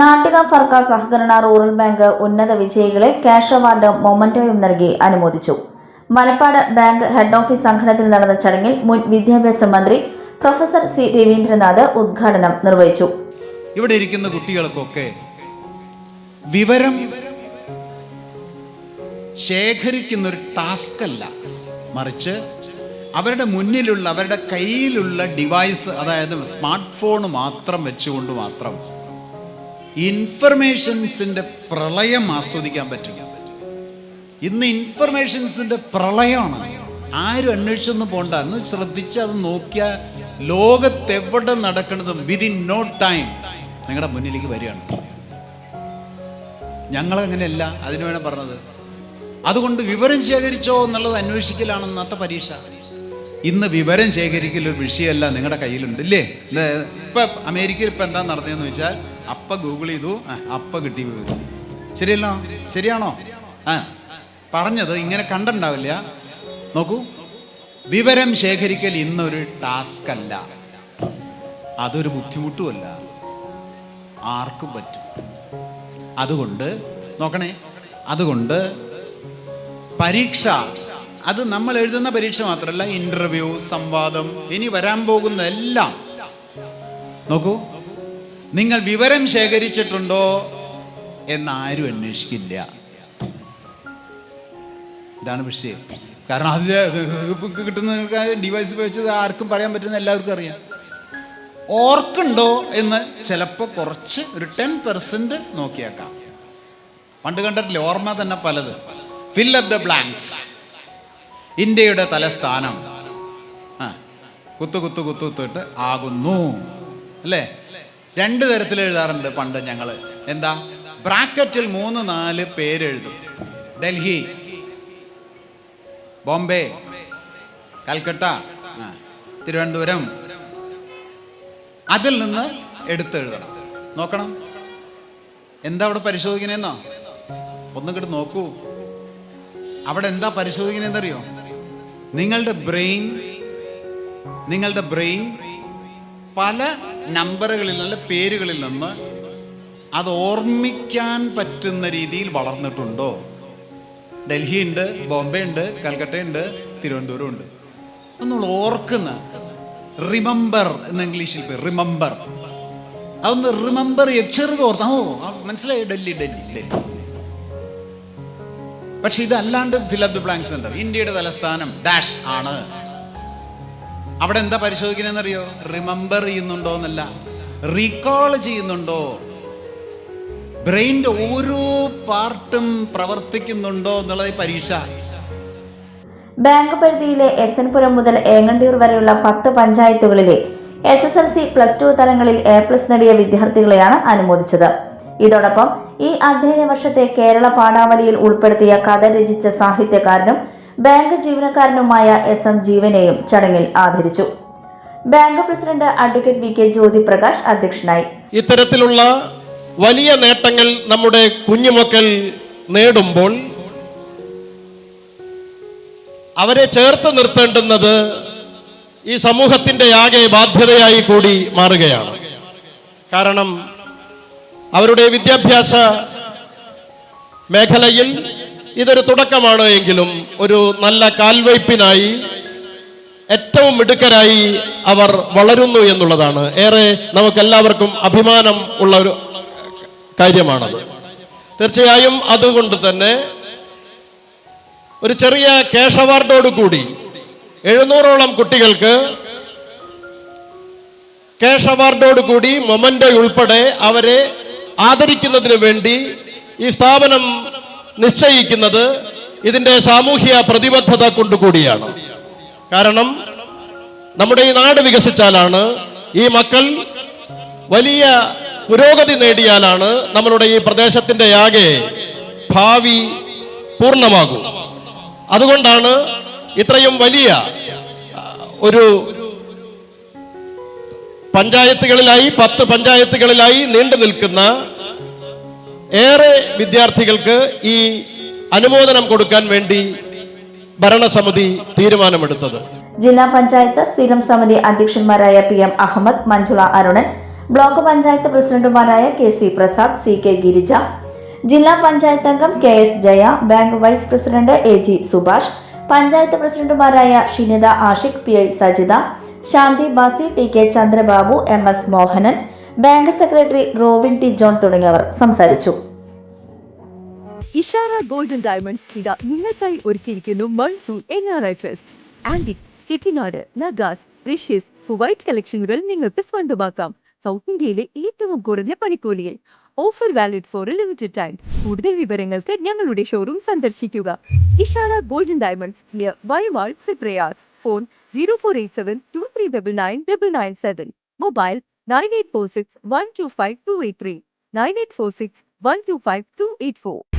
നാട്ടിക ഫർക്ക സഹകരണ rural bank ഉന്നത വിജയികളെ ക്യാഷ് അവാർഡ് മൊമന്റോയും നൽകി അനുമോദിച്ചു. മലപ്പാട് ബാങ്ക് ഹെഡ് ഓഫീസ് സംഘടനത്തിൽ നടന്ന ചടങ്ങിൽ മുൻ വിദ്യാഭ്യാസ മന്ത്രി പ്രൊഫസർ സി രവീന്ദ്രനാഥ് ഉദ്ഘാടനം നിർവഹിച്ചു. ഇവിടെ ഇരിക്കുന്ന കുട്ടികൾക്കൊക്കെ വിവരം ശേഖരിക്കുന്ന ഒരു ടാസ്ക് അല്ല മറിച്ച് അവരുടെ മുന്നിലുള്ള അവരുടെ കയ്യിലുള്ള ഡിവൈസ് അതായത് സ്മാർട്ട് ഫോൺ മാത്രം വെച്ചുകൊണ്ട് മാത്രം ഇൻഫർമേഷൻസിന്റെ പ്രളയം ആസ്വദിക്കാൻ പറ്റും. ഇന്ന് ഇൻഫർമേഷൻസിന്റെ പ്രളയമാണ്. ആരും അന്വേഷിച്ചൊന്നും പോണ്ട. അന്ന് ശ്രദ്ധിച്ച് അത് നോക്കിയാൽ ലോകത്തെവിടെ നടക്കുന്നതും വിതിൻ നോ ടൈം നിങ്ങളുടെ മുന്നിലേക്ക് വരികയാണ്. ഞങ്ങൾ അങ്ങനെയല്ല അതിനു വേണം പറഞ്ഞത്. അതുകൊണ്ട് വിവരം ശേഖരിച്ചോ എന്നുള്ളത് അന്വേഷിക്കലാണ് ഇന്നത്തെ പരീക്ഷ. ഇന്ന് വിവരം ശേഖരിക്കൽ ഒരു വിഷയമല്ല നിങ്ങളുടെ കയ്യിലുണ്ട് ഇല്ലേ? ഇപ്പം അമേരിക്കയിൽ ഇപ്പം എന്താ നടന്നതെന്ന് വെച്ചാൽ അപ്പ ഗൂഗിൾ ചെയ്തു അപ്പ കിട്ടി വിവരം ശരിയല്ലോ? ശരിയാണോ? ആ പറഞ്ഞത് ഇങ്ങനെ കണ്ടുണ്ടാവില്ല നോക്കൂ. വിവരം ശേഖരിക്കൽ ഇന്നൊരു ടാസ്ക് അല്ല അതൊരു ബുദ്ധിമുട്ടുമല്ല. ആർക്കും പറ്റും. അതുകൊണ്ട് നോക്കണേ. അതുകൊണ്ട് പരീക്ഷ അത് നമ്മൾ എഴുതുന്ന പരീക്ഷ മാത്രമല്ല ഇന്റർവ്യൂ സംവാദം ഇനി വരാൻ പോകുന്ന എല്ലാം. നോക്കൂ. നിങ്ങൾ വിവരം ശേഖരിച്ചിട്ടുണ്ടോ എന്നാരും അന്വേഷിക്കില്ല. ഇതാണ് വിഷയം. കാരണം അത് കിട്ടുന്ന ഡിവൈസ് ഉപയോഗിച്ചത് ആർക്കും പറയാൻ പറ്റുന്ന എല്ലാവർക്കും അറിയാം. ഓർക്കുണ്ടോ എന്ന് ചിലപ്പോൾ കുറച്ച് ഒരു ടെൻ പെർസെന്റ് നോക്കിയേക്കാം. പണ്ട് കണ്ടിട്ടില്ലേ ഓർമ്മ തന്നെ പലത്. ഫിൽ അപ്പ് ദ ബ്ലാങ്ക്സ് ഇന്ത്യയുടെ തലസ്ഥാനം. ആ കുത്തു കുത്തു കുത്തു കുത്തിട്ട് ആകുന്നു. അല്ലേ? രണ്ട് തരത്തിൽ എഴുതാറുണ്ട് പണ്ട് ഞങ്ങൾ എന്താ? ബ്രാക്കറ്റിൽ മൂന്ന് നാല് പേരെഴുതും. ഡൽഹി ബോംബെ കൽക്കട്ട തിരുവനന്തപുരം. അതിൽ നിന്ന് എടുത്തെഴുതണം നോക്കണം. എന്താ അവിടെ പരിശോധിക്കണേന്നോ? ഒന്നും നോക്കൂ. അവിടെ എന്താ പരിശോധിക്കണേന്നറിയോ? നിങ്ങളുടെ ബ്രെയിൻ നിങ്ങളുടെ ബ്രെയിൻ പല നമ്പറുകളിൽ നല്ല പേരുകളിൽ നിന്ന് അത് ഓർമ്മിക്കാൻ പറ്റുന്ന രീതിയിൽ വളർന്നിട്ടുണ്ടോ? ഡൽഹി ഉണ്ട് ബോംബെ ഉണ്ട് കൽക്കട്ട ഉണ്ട് തിരുവനന്തപുരം ഉണ്ട് നമ്മൾ ഓർക്കുന്ന റിമംബർ എന്ന് ഇംഗ്ലീഷിൽ റിമംബർ അതൊന്ന് റിമംബർ ചെറുത് ഓർത്ത ഓ മനസ്സിലായി ഡൽഹി ഡൽഹി ഡൽഹി. പക്ഷെ ഇതല്ലാണ്ട് ദ ബ്ലാങ്ക്സ് ഉണ്ട്. ഇന്ത്യയുടെ തലസ്ഥാനം ഡാഷ് ആണ്. അവിടെ എന്താ പരിശോധിക്കണെന്നറിയോ? റിമെമ്പർ ചെയ്യുന്നുണ്ടോ എന്നല്ല. റീകോൾ ചെയ്യുന്നുണ്ടോ? ബ്രെയിന്റെ ഓരോ പാർട്ടും പ്രവർത്തിക്കുന്നുണ്ടോ എന്നുള്ളത് പരീക്ഷ. ബാങ്ക് പരിധിയിലെ എസ് എൻ പുരം മുതൽ ഏങ്ങണ്ടിയൂർ വരെയുള്ള പത്ത് പഞ്ചായത്തുകളിലെ S S L C plus two തലങ്ങളിൽ എ പ്ലസ് നേടിയ വിദ്യാർത്ഥികളെയാണ് അനുമോദിച്ചത്. ഇതോടൊപ്പം ഈ അധ്യയന വർഷത്തെ കേരള പാഠാവലിയിൽ ഉൾപ്പെടുത്തിയ കഥ രചിച്ച സാഹിത്യകാരനും ബാങ്ക് ജീവനക്കാരനുമായ എസ് എം ജീവനെയും ചടങ്ങിൽ ആദരിച്ചു. Bank president advocate V K Jyothiprakash അധ്യക്ഷനായി. ഇത്തരത്തിലുള്ള വലിയ നേട്ടങ്ങൾ നമ്മുടെ കുഞ്ഞുമക്കൾ നേടുമ്പോൾ അവരെ ചേർത്ത് നിർത്തേണ്ടുന്നത് ഈ സമൂഹത്തിന്റെ ആകെ ബാധ്യതയായി കൂടി മാറുകയാണ്. കാരണം അവരുടെ വിദ്യാഭ്യാസ മേഖലയിൽ ഇതൊരു തുടക്കമാണ് എങ്കിലും ഒരു നല്ല കാൽവയ്പിനായി ഏറ്റവും മിടുക്കരായി അവർ വളരുന്നു എന്നുള്ളതാണ്. ഏറെ നമുക്കെല്ലാവർക്കും അഭിമാനം ഉള്ള ഒരു കാര്യമാണത്. തീർച്ചയായും അതുകൊണ്ട് തന്നെ ഒരു ചെറിയ ക്യാഷ് അവാർഡോട് കൂടി എഴുന്നൂറോളം കുട്ടികൾക്ക് ക്യാഷ് അവാർഡോട് കൂടി മൊമന്റെ ഉൾപ്പെടെ അവരെ ആദരിക്കുന്നതിന് വേണ്ടി ഈ സ്ഥാപനം നിശ്ചയിക്കുന്നത് ഇതിന്റെ സാമൂഹ്യ പ്രതിബദ്ധത കൊണ്ടുകൂടിയാണ്. കാരണം നമ്മുടെ ഈ നാട് വികസിച്ചാലാണ് ഈ മക്കൾ വലിയ പുരോഗതി നേടിയാലാണ് നമ്മളുടെ ഈ പ്രദേശത്തിന്റെ ആകെ ഭാവി പൂർണമാകും. അതുകൊണ്ടാണ് ഇത്രയും വലിയ ഒരു പഞ്ചായത്തുകളിലായി പത്ത് പഞ്ചായത്തുകളിലായി നീണ്ടു നിൽക്കുന്ന ഏറെ വിദ്യാർത്ഥികൾക്ക് ഈ അനുമോദനം കൊടുക്കാൻ വേണ്ടി ഭരണസമിതി തീരുമാനമെടുത്തത്. ജില്ലാ പഞ്ചായത്ത് സ്ഥിരം സമിതി അധ്യക്ഷന്മാരായ P M Ahammed Manjula Arunan block panchayat പ്രസിഡന്റുമാരായ K C Prasad C K Girija ജില്ലാ പഞ്ചായത്ത് അംഗം K S Jaya bank vice president A G Subhash panchayat പ്രസിഡന്റുമാരായ Shinitha Ashiq P I Sajitha Shanthi Basi T K Chandrababu M S Mohanan bank secretary Robin T John തുടങ്ങിയവർ സംസാരിച്ചു. Ishara golden diamonds ഇതാ നിങ്ങൾക്കായി ഒരുക്കിയിരിക്കുന്നു monsoon N R I fest. Antique Chettinad Nagas precious white കളക്ഷനുകൾ നിങ്ങൾക്ക് സ്വന്തമാക്കാം. South ഇന്ത്യയിലെ ഏറ്റവും കുറഞ്ഞ പണിക്കൂലിയിൽ offer valid for limited time കൂടുതൽ വിവരങ്ങൾക്ക് ഞങ്ങളുടെ ഷോറൂം സന്ദർശിക്കുക. Ishara golden diamonds near വൈവാൾ Prayar phone zero four eight seven two three double nine double nine seven mobile 9846 125 9846 125284